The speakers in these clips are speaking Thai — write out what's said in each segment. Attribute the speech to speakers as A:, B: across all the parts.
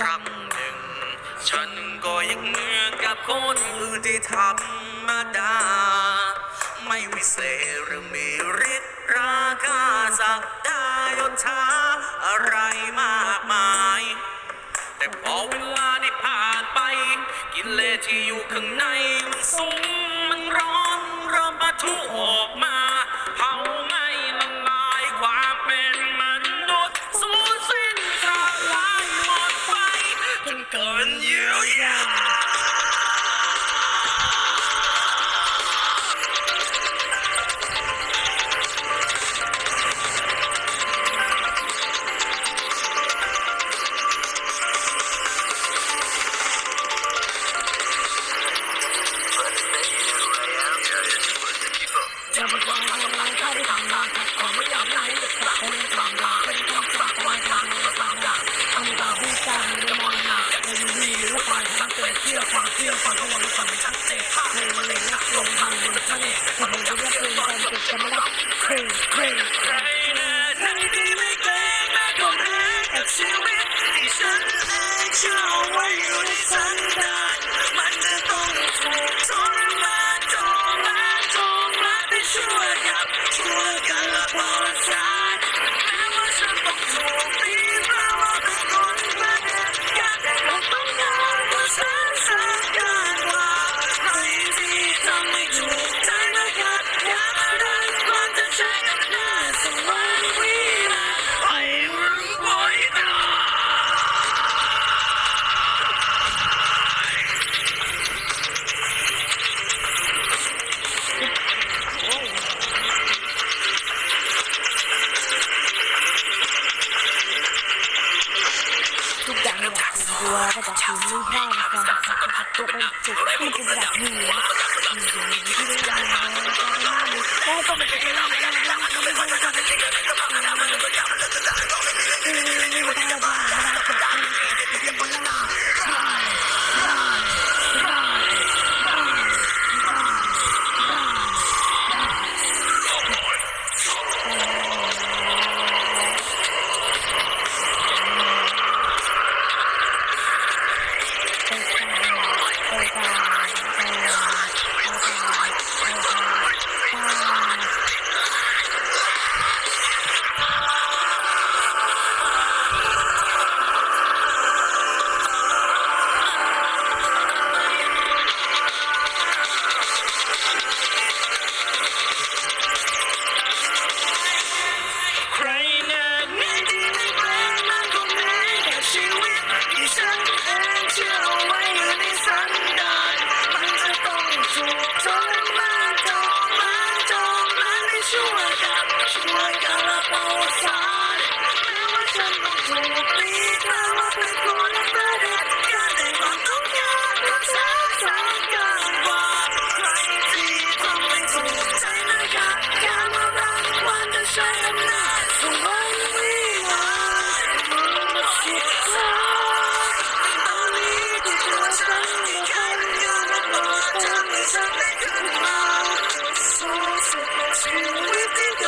A: ครั้งหนึ่ง ฉันก็ยังเหนื่อยกับคนอื่นที่ทำมาดา ไม่วิเศษหรือมีฤทธิ์ราคาสักดายนชาอะไรมากมาย แต่พอเวลาได้ผ่านไป กินเลที่อยู่ข้างในมันสูงมันร้อนริ่มปะทุออกมา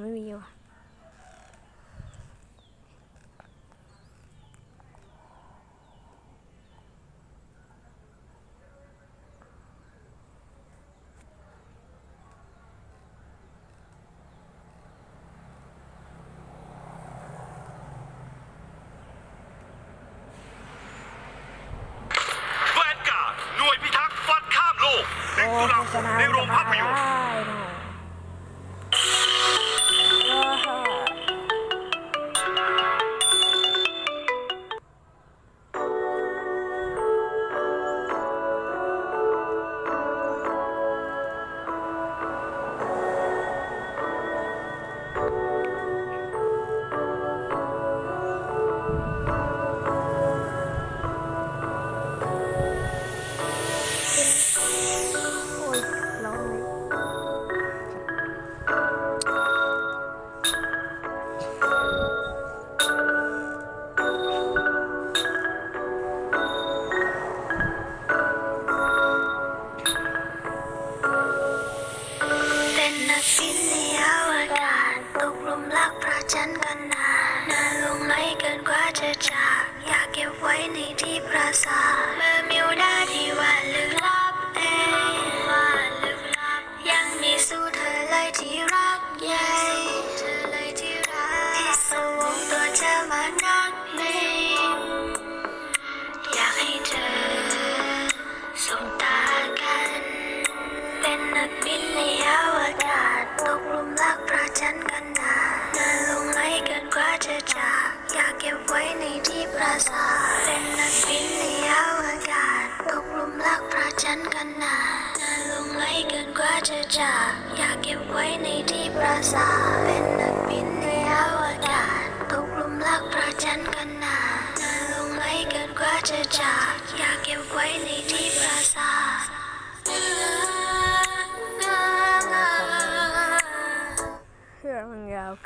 A: ไม่มีว่ะ
B: น่วย
A: พิทักฟันข้ามโลก
C: หนตุลาในโรงภาพยนตร์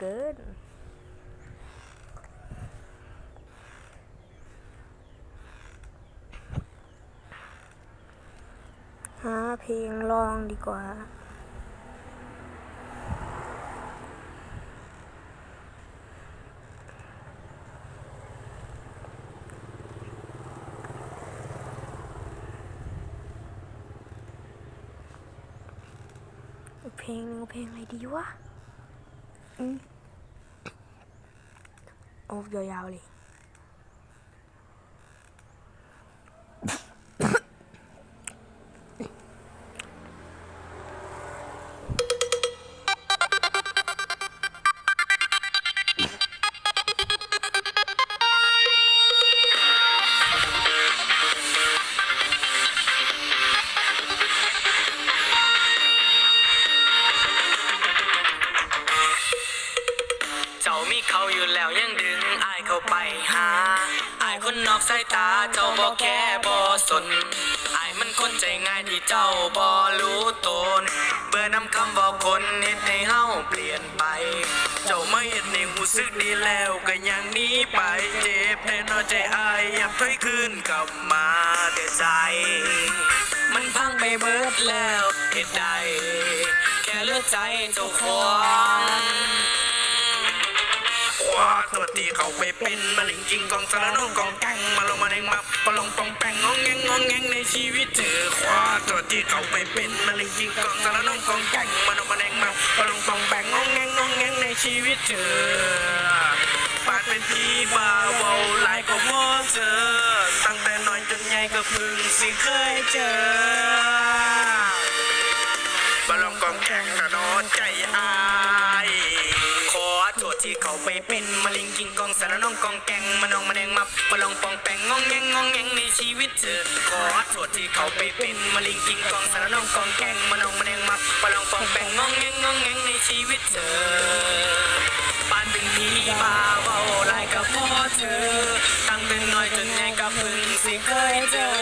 C: เกิน
D: หาเพลงลองดีกว่า เพลงนึงเพลงอะไรดีวะ อืมโอ้ยาวๆเลย
A: เขาอยู่แล้วยังดึงอายเข้าไปหาอายคนนอกสายตาเจ้าบ่แค่บ่สนอายมันคนใจง่ายที่เจ้าบ่รู้ตน เบื่อนำคำบอกคนเฮ็ดให้เฮาเปลี่ยนไป เจ้าไม่เห็นในหูสึกดีแล้วก็ยังหนี้ไปเจ็บแน่นอใจอายอยากถอยคืนกลับมาแต่ใจ มันพังไปเบิดแล้วเหตุใดแค่เลือดใจเจ้าของว่า สวัสดีเขาไปเป็นมาลิงจิงกองสารน้องกองแกงมาลงมาในมับปลงปองแปงงองแงงงองแงงในชีวิตเจอขวาสวัสดีเขาไปเป็นมาลิงจิงกองสารน้องกองแกงมาลงมาในมับปลงปองแปงงองแงงงองแงงในชีวิตเจอปาดเป็นพีบาเบาหลายก็บ่เจอตั้งแต่น้อยจนใหญ่ก็เพิ่งสิเคยเจอบาลงกองแกงกระโดดใจอา เป็นมะลิงกิงกองสารน้องกองแกงมานองมาแดงมับบาลองปองแปงงองแงงงองแงงในชีวิตเธอขอโทษที่เขาไปเป็นมะลิงกิงกองสารน้องกองแกงมานองมาแดงมับบาลองปองแปงงองแงงงองแงงในชีวิตเธอปานเป็นผีบาเบาลายกับพ่อเธอตั้งเป็นน้อยจนใหญ่ก็เพิ่งสิเคยเจอ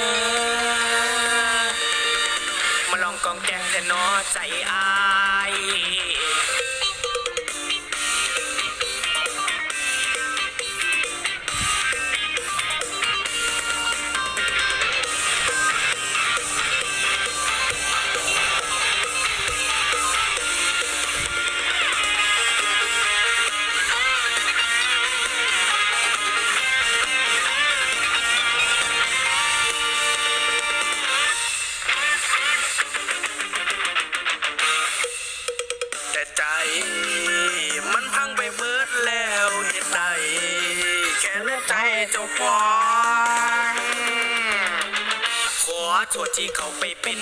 A: ที่เขาไปเป็น